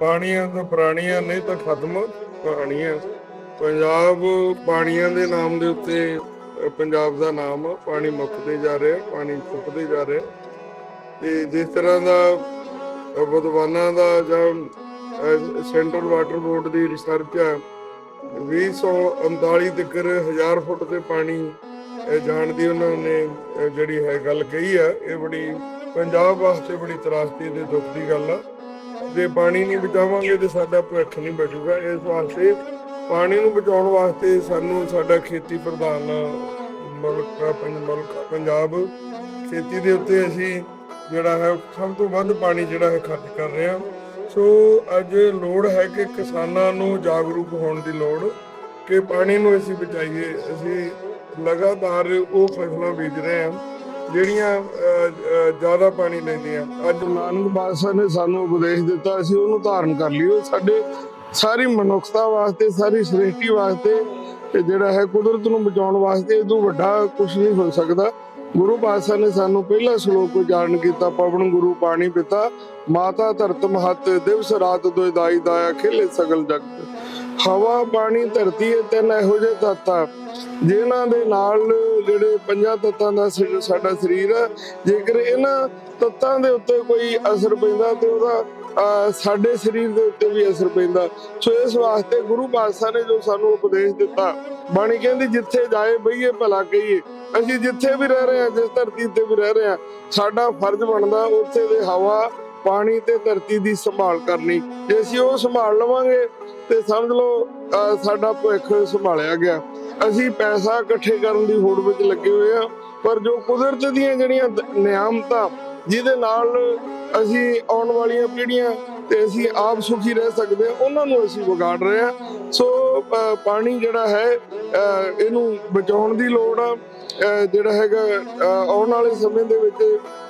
ਪਾਣੀਆਂ ਤਾਂ ਪੁਰਾਣੀਆਂ ਨਹੀਂ ਤਾਂ ਖਤਮ ਕਹਾਣੀਆਂ ਪੰਜਾਬ ਪਾਣੀਆਂ ਦੇ ਨਾਮ ਦੇ ਉੱਤੇ ਪੰਜਾਬ ਦਾ ਨਾਮ ਆ, ਪਾਣੀ ਮੁੱਕਦੇ ਜਾ ਰਿਹਾ ਪਾਣੀ ਸੁੱਕਦੇ ਜਾ ਰਿਹਾ। ਤੇ ਜਿਸ ਤਰ੍ਹਾਂ ਦਾ ਵਿਦਵਾਨਾਂ ਦਾ ਜਾਂ ਸੈਂਟਰਲ ਵਾਟਰ ਬੋਰਡ ਦੀ ਰਿਸਰਚ ਹੈ 2039 ਤੱਕ 1000 ਫੁੱਟ ਤੇ ਪਾਣੀ ਜਾਣ ਦੀ ਉਹਨਾਂ ਨੇ ਜਿਹੜੀ ਹੈ ਗੱਲ ਕਹੀ ਆ ਇਹ ਬੜੀ ਪੰਜਾਬ ਵਾਸਤੇ ਬੜੀ ਤਰਾਸਦੀ ਤੇ ਦੁੱਖ ਦੀ ਗੱਲ ਆ। ਜੇ ਪਾਣੀ ਨਹੀਂ ਬਚਾਵਾਂਗੇ ਤੇ ਸਾਡਾ ਭਵਿੱਖ ਨਹੀਂ ਬਚੂਗਾ। ਇਸ ਵਾਸਤੇ ਪਾਣੀ ਨੂੰ ਬਚਾਉਣ ਵਾਸਤੇ ਸਾਨੂੰ ਸਾਡਾ ਖੇਤੀ ਪ੍ਰਧਾਨ ਮੁਲਕ ਆ, ਪੰਜ ਮੁਲਕ ਪੰਜਾਬ ਖੇਤੀ ਦੇ ਉੱਤੇ ਅਸੀਂ ਜਿਹੜਾ ਹੈ ਸਭ ਤੋਂ ਵੱਧ ਪਾਣੀ ਜਿਹੜਾ ਹੈ ਖਰਚ ਕਰ ਰਹੇ ਹਾਂ। ਸੋ ਅੱਜ ਲੋੜ ਹੈ ਕਿ ਕਿਸਾਨਾਂ ਨੂੰ ਜਾਗਰੂਕ ਹੋਣ ਦੀ ਲੋੜ ਕਿ ਪਾਣੀ ਨੂੰ ਅਸੀਂ ਬਚਾਈਏ। ਅਸੀਂ ਲਗਾਤਾਰ ਉਹ ਫਸਲਾਂ ਬੀਜ ਰਹੇ ਹਾਂ। ਜਿਹੜੀਆਂ ਜ਼ਿਆਦਾ ਪਾਣੀ ਲੈਂਦੀਆਂ। ਅੱਜ ਨਾਨਕ ਬਾਦਸ਼ਾਹ ਨੇ ਸਾਨੂੰ ਉਪਦੇਸ਼ ਦਿੱਤਾ, ਅਸੀਂ ਉਹਨੂੰ ਧਾਰਨ ਕਰ ਲਿਓ ਸਾਡੇ ਸਾਰੀ ਮਨੁੱਖਤਾ ਵਾਸਤੇ, ਸਾਰੀ ਸ੍ਰਿਸ਼ਟੀ ਵਾਸਤੇ ਤੇ ਜਿਹੜਾ ਹੈ ਕੁਦਰਤ ਨੂੰ ਬਚਾਉਣ ਵਾਸਤੇ ਇਹ ਵੱਡਾ ਕੁਝ ਨਹੀਂ ਹੋ ਸਕਦਾ। ਗੁਰੂ ਪਾਤਸ਼ਾਹ ਨੇ ਸਾਨੂੰ ਪਹਿਲਾ ਸ਼ਲੋਕ ਉਚਾਰਨ ਕੀਤਾ, ਪਵਨ ਗੁਰੂ ਪਾਣੀ ਪਿਤਾ, ਮਾਤਾ ਧਰਤ ਮਹਤ, ਦਿਵਸ ਰਾਤ ਦੋਇ ਦਾਇਆ ਖੇਲੇ ਸਗਲ ਜਗਤ। ਹਵਾ, ਪਾਣੀ, ਧਰਤੀ ਇਹ ਤਿੰਨ ਇਹੋ ਜਿਹੇ ਤੱਤ ਆ, ਜਿਨ੍ਹਾਂ ਦੇ ਨਾਲ ਜਿਹੜੇ ਪੰਜਾਂ ਤੱਤਾਂ ਦਾ ਸਰੀਰ- ਸਾਡਾ ਸਰੀਰ ਹੈ ਜੇਕਰ ਇਹਨਾਂ ਤੱਤਾਂ ਦੇ ਉੱਤੇ ਕੋਈ ਅਸਰ ਪੈਂਦਾ ਤੇ ਉਹਦਾ ਸਾਡੇ ਸਰੀਰ ਦੇ ਉੱਤੇ ਵੀ ਅਸਰ ਪੈਂਦਾ। ਸੋ ਇਸ ਵਾਸਤੇ ਗੁਰੂ ਪਾਤਸ਼ਾਹ ਨੇ ਜੋ ਸਾਨੂੰ ਉਪਦੇਸ਼ ਦਿੱਤਾ, ਬਾਣੀ ਕਹਿੰਦੀ, ਜਿੱਥੇ ਜਾਏ ਬਈਏ, ਭਲਾ ਕਹੀਏ। ਅਸੀਂ ਜਿੱਥੇ ਵੀ ਰਹਿ ਰਹੇ ਹਾਂ, ਜਿਸ ਧਰਤੀ ਤੇ ਵੀ ਰਹਿ ਰਹੇ ਹਾਂ, ਸਾਡਾ ਫਰਜ਼ ਬਣਦਾ ਉੱਥੇ ਦੇ ਹਵਾ ਪਾਣੀ ਤੇ ਧਰਤੀ ਦੀ ਸੰਭਾਲ ਕਰਨੀ। ਜੇ ਅਸੀਂ ਉਹ ਸੰਭਾਲ ਲਵਾਂਗੇ, ਤੇ ਸਮਝ ਲਓ ਸਾਡਾ ਭਵਿੱਖ ਸੰਭਾਲਿਆ ਗਿਆ। ਅਸੀਂ ਪੈਸਾ ਇਕੱਠੇ ਕਰਨ ਦੀ ਹੋੜ ਵਿੱਚ ਲੱਗੇ ਹੋਏ ਆ ਪਰ ਜੋ ਕੁਦਰਤ ਦੀਆਂ ਜਿਹੜੀਆਂ ਨਿਆਮਤਾਂ, ਜਿਹਦੇ ਨਾਲ ਅਸੀਂ ਆਉਣ ਵਾਲੀਆਂ ਪੀੜ੍ਹੀਆਂ ਤੇ ਅਸੀਂ ਆਪ ਸੁਖੀ ਰਹਿ ਸਕਦੇ ਹਾਂ, ਉਹਨਾਂ ਨੂੰ ਅਸੀਂ ਵਿਗਾੜ ਰਹੇ ਹਾਂ। ਸੋ ਪਾਣੀ ਜਿਹੜਾ ਹੈ ਇਹਨੂੰ ਬਚਾਉਣ ਦੀ ਲੋੜ ਆ। ਜਿਹੜਾ ਹੈਗਾ ਆਉਣ ਵਾਲੇ ਸਮੇਂ ਦੇ ਵਿੱਚ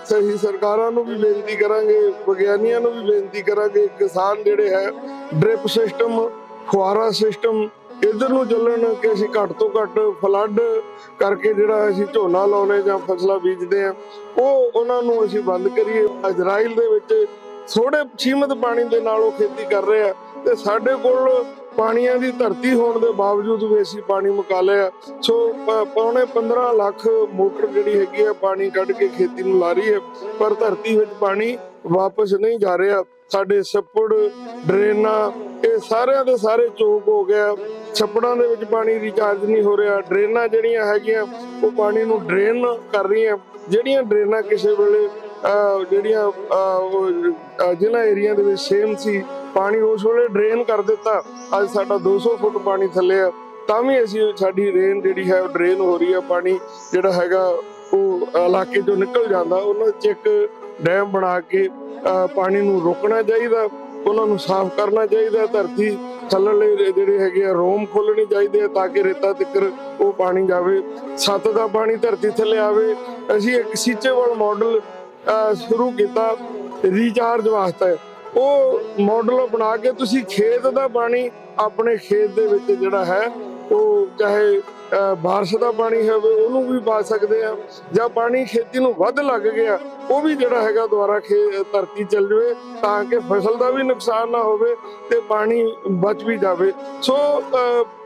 ਸਹੀ ਸਰਕਾਰਾਂ ਨੂੰ ਵੀ ਬੇਨਤੀ ਕਰਾਂਗੇ, ਵਿਗਿਆਨੀਆਂ ਨੂੰ ਵੀ ਬੇਨਤੀ ਕਰਾਂਗੇ, ਕਿਸਾਨ ਜਿਹੜੇ ਹੈ, ਡ੍ਰਿਪ ਸਿਸਟਮ ਫੁਆਰਾ ਸਿਸਟਮ, ਇਧਰ ਨੂੰ ਚੱਲਣ ਕਿ ਅਸੀਂ ਘੱਟ ਤੋਂ ਘੱਟ ਫਲੱਡ ਕਰਕੇ ਜਿਹੜਾ ਅਸੀਂ ਝੋਨਾ ਲਾਉਨੇ ਜਾਂ ਫਸਲਾਂ ਬੀਜਦੇ ਆ ਉਹ ਉਹਨਾਂ ਨੂੰ ਅਸੀਂ ਬੰਦ ਕਰੀਏ। ਇਜ਼ਰਾਈਲ ਦੇ ਵਿੱਚ ਥੋੜੇ ਸੀਮਤ ਪਾਣੀ ਦੇ ਨਾਲ ਉਹ ਖੇਤੀ ਕਰ ਰਹੇ ਆ ਤੇ ਸਾਡੇ ਕੋਲ ਪਾਣੀਆਂ ਦੀ ਧਰਤੀ ਹੋਣ ਦੇ ਬਾਵਜੂਦ ਵੀ ਅਸੀਂ ਪਾਣੀ ਮੁਕਾ ਲਿਆ। ਸੋ ਪੌਣੇ 15 ਲੱਖ ਮੋਟਰ ਜਿਹੜੀ ਹੈਗੀ ਆ, ਪਾਣੀ ਕੱਢ ਕੇ ਖੇਤੀ ਨੂੰ ਲਾ ਰਹੀ ਹੈ, ਪਰ ਧਰਤੀ ਵਿੱਚ ਪਾਣੀ ਵਾਪਸ ਨਹੀਂ ਜਾ ਰਿਹਾ। ਸਾਡੇ ਛੱਪੜ ਡਰੇਨਾਂ, ਇਹ ਸਾਰਿਆਂ ਦੇ ਸਾਰੇ ਚੋਕ ਹੋ ਗਿਆ ਛੱਪੜਾਂ ਦੇ ਵਿੱਚ ਪਾਣੀ ਰੀਚਾਰਜ ਨਹੀਂ ਹੋ ਰਿਹਾ। ਡਰੇਨਾਂ ਜਿਹੜੀਆਂ ਹੈਗੀਆਂ, ਉਹ ਪਾਣੀ ਨੂੰ ਡਰੇਨ ਕਰ ਰਹੀਆਂ। ਜਿਹੜੀਆਂ ਡਰੇਨਾਂ ਕਿਸੇ ਵੇਲੇ ਜਿਹੜੀਆਂ ਅਹ, ਉਹ, ਜ਼ਿਲ੍ਹਾ ਏਰੀਆ ਦੇ ਵਿੱਚ ਸੇਮ ਸੀ। ਪਾਣੀ ਉਸ ਵੇਲੇ ਡਰੇਨ ਕਰ ਦਿੱਤਾ। ਅੱਜ ਸਾਡਾ 200 ਫੁੱਟ ਪਾਣੀ ਥੱਲੇ ਆ। ਤਾਂ ਵੀ ਅਸੀਂ ਸਾਡੀ ਰੇਨ ਜਿਹੜੀ ਹੈ ਉਹ ਡਰੇਨ ਹੋ ਰਹੀ ਹੈ ਪਾਣੀ ਜਿਹੜਾ ਹੈਗਾ ਉਹ ਇਲਾਕੇ ਚੋਂ ਨਿਕਲ ਜਾਂਦਾ। ਉਹਨਾਂ ਚ ਇੱਕ ਡੈਮ ਬਣਾ ਕੇ ਪਾਣੀ ਨੂੰ ਰੋਕਣਾ ਚਾਹੀਦਾ। ਉਹਨਾਂ ਨੂੰ ਸਾਫ਼ ਕਰਨਾ ਚਾਹੀਦਾ। ਧਰਤੀ ਥੱਲੜੇ ਜਿਹੜੇ ਹੈਗੇ ਆ ਰੋਮ ਖੋਲਣੀ ਚਾਹੀਦੇ ਆ ਤਾਂ ਕਿ ਰੇਤਾ ਤਿੱਕਰ ਉਹ ਪਾਣੀ ਜਾਵੇ। ਸੱਤ ਦਾ ਪਾਣੀ ਧਰਤੀ ਥੱਲੇ ਆਵੇ। ਅਸੀਂ ਇੱਕ ਸੀਚੇਵਾਲ ਮਾਡਲ ਸ਼ੁਰੂ ਕੀਤਾ ਰੀਚਾਰਜ ਵਾਸਤੇ। ਉਹ ਮਾਡਲ ਬਣਾ ਕੇ ਤੁਸੀਂ ਖੇਤ ਦਾ ਪਾਣੀ ਆਪਣੇ ਖੇਤ ਦੇ ਵਿੱਚ ਜਿਹੜਾ ਹੈ, ਉਹ ਚਾਹੇ ਬਾਰਿਸ਼ ਦਾ ਪਾਣੀ ਹੋਵੇ ਉਹਨੂੰ ਵੀ ਪਾ ਸਕਦੇ ਆ ਜਾਂ ਪਾਣੀ ਖੇਤੀ ਨੂੰ ਵੱਧ ਲੱਗ ਗਿਆ, ਉਹ ਵੀ ਜਿਹੜਾ ਹੈਗਾ ਦੁਬਾਰਾ ਖੇ, ਧਰਤੀ ਚੱਲ ਜਾਵੇ, ਤਾਂ ਕਿ ਫਸਲ ਦਾ ਵੀ ਨੁਕਸਾਨ ਨਾ ਹੋਵੇ ਤੇ ਪਾਣੀ ਬਚ ਵੀ ਜਾਵੇ। ਸੋ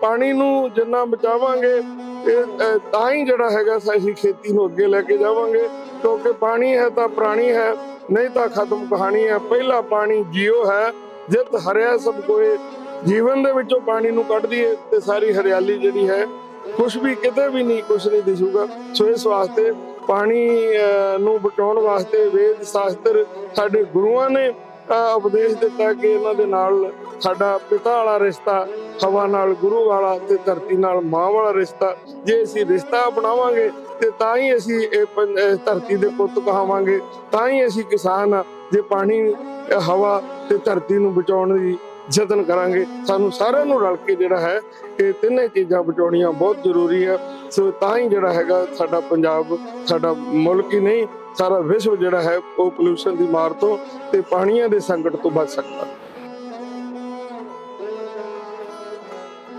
ਪਾਣੀ ਨੂੰ ਜਿੰਨਾ ਬਚਾਵਾਂਗੇ, ਇਹ ਤਾਂ ਹੀ ਜਿਹੜਾ ਹੈਗਾ ਅਸੀਂ ਖੇਤੀ ਨੂੰ ਅੱਗੇ ਲੈ ਕੇ ਜਾਵਾਂਗੇ, ਕਿਉਂਕਿ ਪਾਣੀ ਹੈ ਤਾਂ ਪ੍ਰਾਣੀ ਹੈ, ਨਹੀਂ ਤਾਂ ਖਤਮ ਕਹਾਣੀ ਹੈ। ਪਹਿਲਾ ਪਾਣੀ ਜੀਓ ਹੈ, ਜਿਤ ਹਰਿਆ ਸਭ ਕੋਏ। ਜੀਵਨ ਦੇ ਵਿੱਚੋਂ ਪਾਣੀ ਨੂੰ ਕੱਢ ਦਈਏ ਤੇ ਸਾਰੀ ਹਰਿਆਲੀ ਜਿਹੜੀ ਹੈ ਕੁਝ ਵੀ ਕਿਤੇ ਵੀ ਨਹੀਂ ਕੁਝ ਨਹੀਂ ਦਿਸੂਗਾ। ਸੋ ਇਸ ਵਾਸਤੇ ਪਾਣੀ ਨੂੰ ਬਚਾਉਣ ਵਾਸਤੇ ਵੇਦ ਸ਼ਾਸਤਰ ਸਾਡੇ ਗੁਰੂਆਂ ਨੇ ਉਪਦੇਸ਼ ਦਿੱਤਾ ਕਿ ਇਹਨਾਂ ਦੇ ਨਾਲ ਸਾਡਾ ਪਿਤਾ ਵਾਲਾ ਰਿਸ਼ਤਾ, ਹਵਾ ਨਾਲ ਗੁਰੂ ਵਾਲਾ ਤੇ ਧਰਤੀ ਨਾਲ ਮਾਂ ਵਾਲਾ ਰਿਸ਼ਤਾ, ਜੇ ਅਸੀਂ ਰਿਸ਼ਤਾ ਅਪਣਾਵਾਂਗੇ ਤੇ ਤਾਂ ਹੀ ਅਸੀਂ ਇਹ ਪੰ- ਧਰਤੀ ਦੇ ਪੁੱਤ ਕਹਾਵਾਂਗੇ, ਤਾਂ ਹੀ ਅਸੀਂ ਕਿਸਾਨ ਆ ਜੇ ਪਾਣੀ ਹਵਾ ਤੇ ਧਰਤੀ ਨੂੰ ਬਚਾਉਣ ਦੀ ਯਤਨ ਕਰਾਂਗੇ। ਸਾਨੂੰ ਸਾਰਿਆਂ ਨੂੰ ਰਲ ਕੇ ਜਿਹੜਾ ਹੈ ਇਹ ਤਿੰਨੇ ਚੀਜ਼ਾਂ ਬਚਾਉਣੀਆਂ ਬਹੁਤ ਜ਼ਰੂਰੀ ਹੈ। ਸੋ ਤਾਂ ਹੀ ਜਿਹੜਾ ਹੈਗਾ ਸਾਡਾ ਪੰਜਾਬ, ਸਾਡਾ ਮੁਲਕ ਹੀ ਨਹੀਂ, ਸਾਰਾ ਵਿਸ਼ਵ ਜਿਹੜਾ ਹੈ ਉਹ ਪੋਲੂਸ਼ਨ ਦੀ ਮਾਰ ਤੋਂ ਤੇ ਪਾਣੀਆਂ ਦੇ ਸੰਕਟ ਤੋਂ ਬਚ ਸਕਦਾ।